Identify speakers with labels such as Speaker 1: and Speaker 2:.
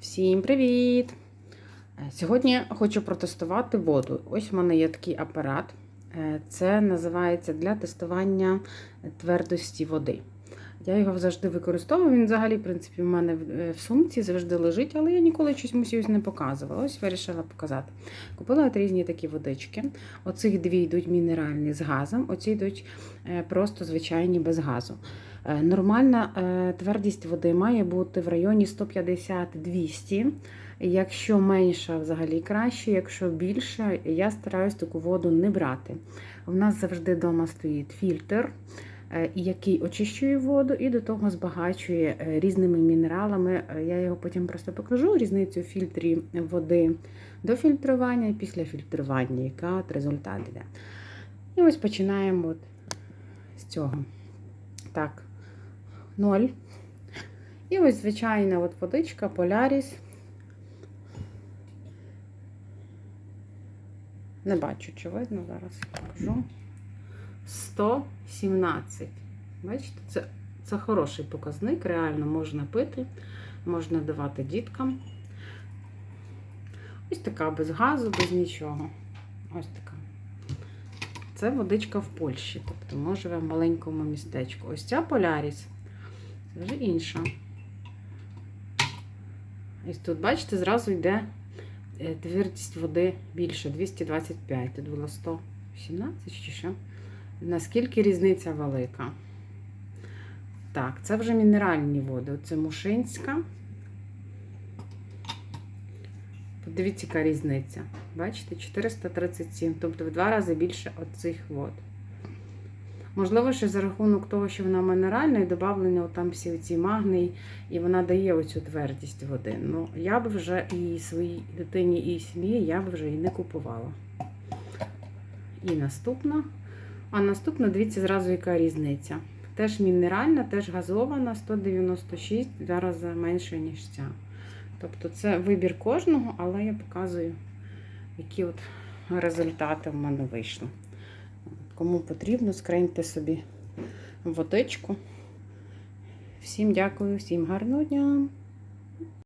Speaker 1: Всім привіт! Е, Сьогодні хочу протестувати воду. Ось в мене є такий апарат. Е, Це називається для тестування твердості води. Я його завжди використовую. Він взагалі, в принципі, в мене в е, сумці завжди лежить, але я ніколи чомусь ось не показувала. Ось вирішила показати. Купила от різні такі водички. Оцих дві йдуть мінеральні з газом, оці йдуть е, просто звичайні без газу. Е, Нормальна твердість води має бути в районі 150-200. Якщо менша, взагалі краще, якщо більше, я стараюсь таку воду не брати. У нас завжди вдома стоїть фільтр, який очищує воду і до того збагачує е, різними мінералами. Е, Я його потім просто покажу, різницю фільтрі води до фільтрування і після фільтрування, яка от результат йде. І ось починаємо от з цього. Так, ноль. І ось звичайна от водичка Polaris. Не бачу, чи видно зараз покажу. 117. Бачите, це, це хороший показник, реально можна пити, можна давати діткам. Ось така без газу, без нічого. Ось така. Це водичка в Польщі, тобто ми живемо в маленькому містечку. Ось ця Поляріс, це вже інша. Ось тут, бачите, зразу йде е, твердість води більше 225. Тут було 117 чи що. Наскільки різниця велика? Так, це вже мінеральні води. Оце Мушинська. Подивіться, яка різниця. Бачите, 437, тобто в два рази більше оцих вод. Можливо, що за рахунок того, що вона мінеральна, і додавлено там всі ці магний, і вона дає оцю твердість води. Ну, я б вже і своїй дитині, і сім'ї я б вже і не купувала. І наступна. А наступна, дивіться, зразу яка різниця. Теж мінеральна, теж газована, 196, два рази менше, ніж ця. Тобто це вибір кожного, але я показую, які от результати в мене вийшли. Кому потрібно, скриньте собі водичку. Всім дякую, всім гарного дня!